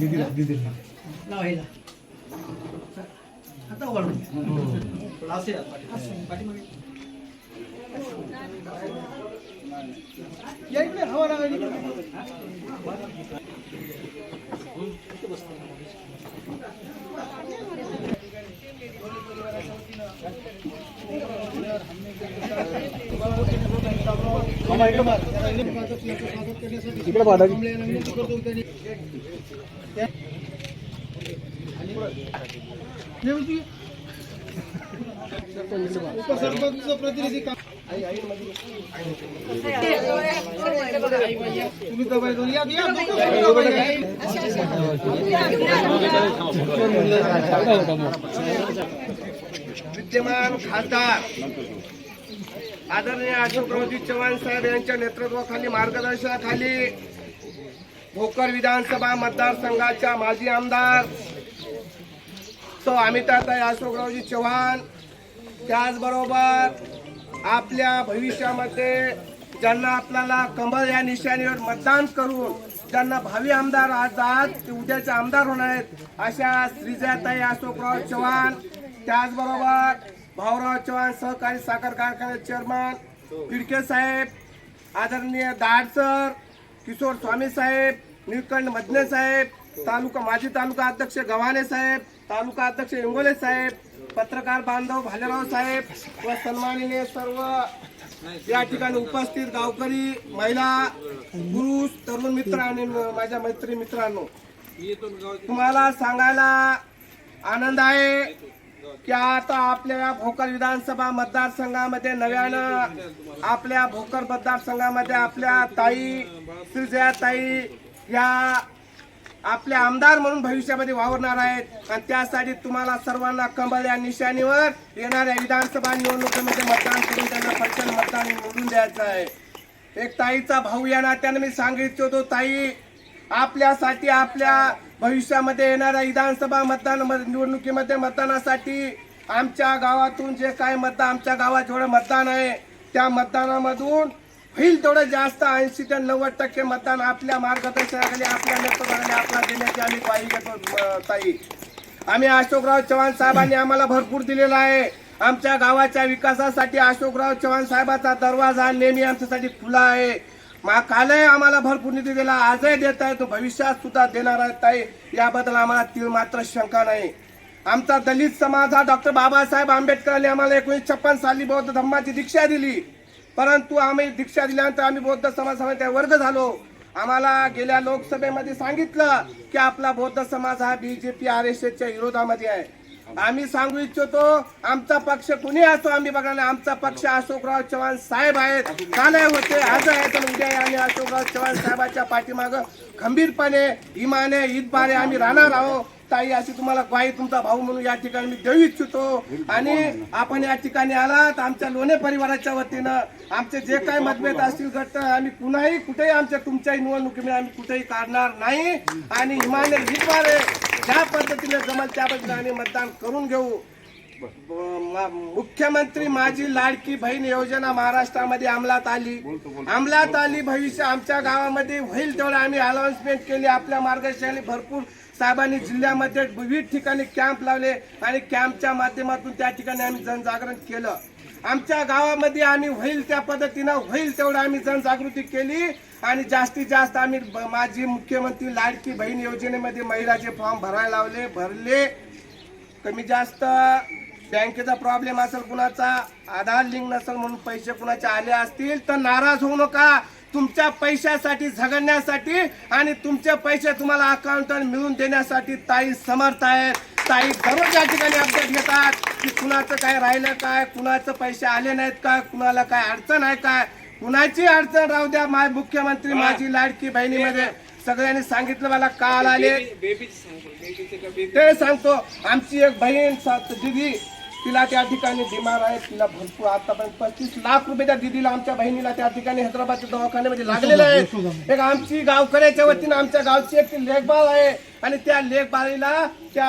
दीदीला दीदीला आता वळून असे पाठीमागे. या इकडे हवा लागायची इकडे. उपसरपंच प्रतिनिधी तुम्ही दबाई दोन या विद्यमान खासदार आदरणीय अशोकरावजी चव्हाण साहेब यांच्या नेतृत्वाखाली मार्गदर्शनाखाली भोकर विधानसभा मतदारसंघाच्या माजी आमदार सो अमिताताई अशोकरावजी चव्हाण त्याचबरोबर आपल्या भविष्यामध्ये ज्यांना आपल्याला कमळ या निशाणीवर मतदान करून ज्यांना भावी आमदार आज आज उद्याचे आमदार होणार आहेत अशा श्रीजाताई अशोकराव चव्हाण त्याचबरोबर भाऊराव चव्हाण सहकारी साखर कारखान्याचे चेअरमन पिडके साहेब आदरणीय दाड सर किशोर स्वामी साहेब निळकंठ मदने साहेब तालुका माजी तालुका अध्यक्ष गव्हाणे साहेब तालुका अध्यक्ष इंगोले साहेब पत्रकार बांधव भालेराव साहेब व सन्मानिने सर्व या ठिकाणी उपस्थित गावकरी महिला पुरुष तरुण मित्र आणि माझ्या मैत्री मित्रांनो. तुम्हाला सांगायला आनंद आहे. की आता आपल्या भोकर विधानसभा मतदारसंघामध्ये नव्यानं आपल्या भोकर मतदारसंघामध्ये आपल्या ताई श्रीजयाताई या आपले आमदार म्हणून भविष्यामध्ये वावरणार आहेत. आणि त्यासाठी तुम्हाला सर्वांना कमल या निशाणीवर येणाऱ्या विधानसभा निवडणुकीमध्ये मतदान करून त्यांना पटकन मतदान निवडून द्यायचं आहे. एक ताईचा भाऊ या नात्याने मी सांगितलं होतो ताई आपल्यासाठी आपल्या भविष्यामध्ये येणाऱ्या विधानसभा मतदान निवडणुकीमध्ये मतदानासाठी आमच्या गावातून जे काय मतदान आमच्या गावात जेवढं मतदान आहे त्या मतदानामधून होईल तेवढं जास्त ऐंशी ते नव्वद टक्के मतदान आपल्या मार्गदर्शनाखाली आपल्या नेतृत्वाने आपला देण्याची आम्ही ग्वाही घेतो ताई. आम्ही अशोकराव चव्हाण साहेबांनी आम्हाला भरपूर दिलेला आहे. आमच्या गावाच्या विकासासाठी अशोकराव चव्हाण साहेबाचा दरवाजा नेहमी आमच्यासाठी खुला आहे. मा कालही आम्हाला भरपूर निधी दिला. आजही देत आहे तो भविष्यात सुद्धा देणार आहे ताई. याबद्दल आम्हाला ती मात्र शंका नाही. आमचा दलित समाज हा डॉक्टर बाबासाहेब आंबेडकरांनी आम्हाला एकोणीसशे छप्पन साली बौद्ध धर्माची दीक्षा दिली. परंतु आम्ही दीक्षा दिल्यानंतर आम्ही बौद्ध समाजामध्ये वर्ग झालो. आम्हाला गेल्या लोकसभेमध्ये सांगितलं की आपला बौद्ध समाज हा बीजेपी आर एस एसच्या विरोधामध्ये आहे. आम्ही सांगू इच्छितो आमचा पक्ष कुणी असो आम्ही बघा ना, आमचा पक्ष अशोकराव चव्हाण साहेब आहेत. कालही होते? आज आहे आणि उद्या आम्ही अशोकराव चव्हाण साहेबाच्या पाठीमाग खंबीरपणे इमाने ईदबारे आम्ही राहणार आहोत. ताई अशी तुम्हाला ग्वाही तुमचा भाऊ म्हणून या ठिकाणी मी देऊ इच्छितो. आणि आपण या ठिकाणी आलात. आमच्या लोणे परिवाराच्या वतीनं आमचे जे काही मतभेद असतील घट्ट आम्ही कुणाही कुठेही आमच्या तुमच्याही निवडणुकीमध्ये आम्ही कुठेही काढणार नाही. आणि हिमालय ईदबारे ज्या पद्धतीने जमल त्या पद्धतीने आम्ही मतदान करून घेऊ. मुख्यमंत्री माझी लाडकी बहीण योजना महाराष्ट्रामध्ये अंमलात आली. अंमलात आली भविष्य आमच्या गावामध्ये होईल तेवढं आम्ही अनाउन्समेंट केली. आपल्या मार्गदर्शनाने भरपूर साहेबांनी जिल्ह्यामध्ये विविध ठिकाणी कॅम्प लावले आणि कॅम्पच्या माध्यमातून त्या ठिकाणी आम्ही जनजागरण केलं. आमच्या गावामध्ये आम्ही होईल त्या पद्धतीनं होईल तेवढं आम्ही जनजागृती केली आणि जास्तीत जास्त आम्ही माझी मुख्यमंत्री लाडकी बहीण योजनेमध्ये महिलाचे फॉर्म भरायला लावले भरले. कमी जास्त बँकेचा प्रॉब्लेम असेल कुणाचा आधार लिंक नसेल म्हणून पैसे कुणाचे आले असतील तर नाराज होऊ नका. तुमच्या पैशासाठी झगडण्यासाठी आणि तुमचे पैसे तुम्हाला अकाउंटवर मिळून देण्यासाठी ताई समर्थ आहेत. ताई दररोज या ठिकाणी अपडेट घेतात की कुणाचं काय राहिलं काय कुणाचं पैसे आले नाहीत काय कुणाला काय अडचण आहे काय? कुणाची अडचण राहू द्या माय मुख्यमंत्री माझी लाडकी बहिणीमध्ये सगळ्यांनी सांगितलं मला काल आले. ते सांगतो आमची एक बहीण सात दिदी तिला त्या ठिकाणी बिमार आहे तिला भरपूर आतापर्यंत पस्तीस लाख रुपये त्या दिदीला आमच्या बहिणीला त्या ठिकाणी हैदराबादच्या दवाखान्यामध्ये लागलेले आहे. एक आमची गावकऱ्याच्या वतीनं आमच्या गावची एक लेखबाळ आहे. आणि त्या लेखबाळीला त्या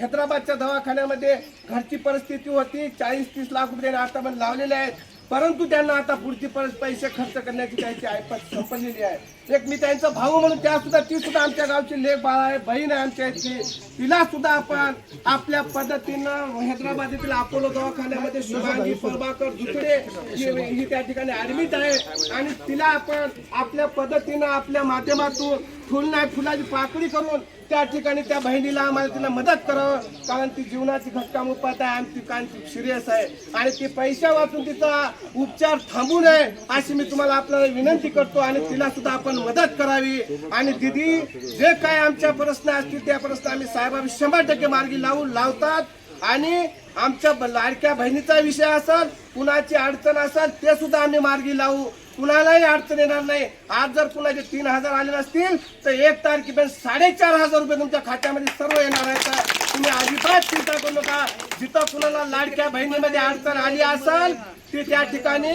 हैदराबादच्या दवाखान्यामध्ये घरची परिस्थिती होती चाळीस तीस लाख रुपये आतापर्यंत लावलेले आहेत. परंतु त्यांना आता पुढची परत पैसे खर्च करण्याची त्यांची ऐपत संपलेली आहे. एक मी त्यांचा भाऊ म्हणून त्या सुद्धा ती सुद्धा आमच्या गावची लेख बाळ आहे बहीण आहे आमच्या इथली तिला सुद्धा आपण आपल्या पद्धतीनं हैदराबाद येथील अपोलो दवाखान्यामध्ये शुभांगी प्रभाकर दुसरे ही ही त्या ठिकाणी ऍडमिट आहे. आणि तिला आपण आपल्या पद्धतीनं आपल्या माध्यमातून फुल नाही फुलाची पाकळी करून त्या ठिकाणी त्या बहिणीला आम्हाला तिला मदत करावं कारण ती जीवनाची घटका मुपात आहे आणि ती कारण ती सिरियस आहे. आणि ती पैशा वाचून तिचा उपचार थांबू नये अशी मी तुम्हाला आपल्याला विनंती करतो आणि तिला सुद्धा आपण मदत करावी. आणि दिदी जे काय आमच्या प्रश्न असतील त्या प्रश्न आम्ही साहेबांनी शंभर टक्के मार्गी लावून लावतात. आणि आमच्या लाडक्या बहिणीचा विषय असेल कुणाची अडचण असेल ते सुद्धा आम्ही मार्गी लावू. कुणालाही अडचण येणार नाही. आज जर कुणाचे तीन हजार आले नसतील तर एक तारखेपर्यंत साडेचार हजार रुपये तुमच्या खात्यामध्ये सर्व येणार आहेत. तुम्ही अजिबात चिंता करू नका. जिथं कुणाला लाडक्या बहिणीमध्ये अडचण आली असेल ती त्या ठिकाणी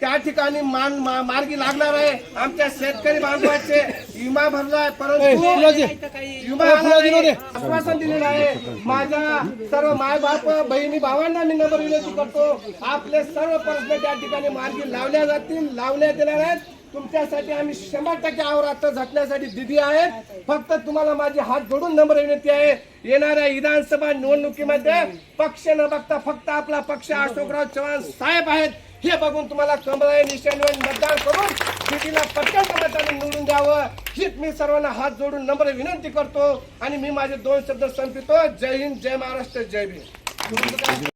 त्या ठिकाणी मान मा- मार्गी लागणार आहे. आमच्या शेतकरी बांधवाचे विमा भरलाय परंतु विमा. आश्वासन दिलेलं आहे. माझ्या सर्व माय बाप बहिणी भावांना मी नंबर विनंती करतो. आपले सर्व प्रश्न त्या ठिकाणी मार्गी लावल्या जातील लावण्यात येणार आहेत. तुमच्यासाठी आम्ही शंभर टक्के आवरात झटण्यासाठी दिदी आहेत फक्त तुम्हाला माझे हात जोडून नंबर विनंती आहे. येणाऱ्या विधानसभा निवडणुकीमध्ये पक्ष न बघता फक्त आपला पक्ष अशोकराव चव्हाण साहेब आहेत. हे बघून तुम्हाला कमळ निशाणीवर मतदान करून सिटीला पटकन मताने निवडून द्यावं. हीच मी सर्वांना हात जोडून नम्र विनंती करतो. आणि मी माझे दोन शब्द संपितो जय हिंद जय महाराष्ट्र जय भीम.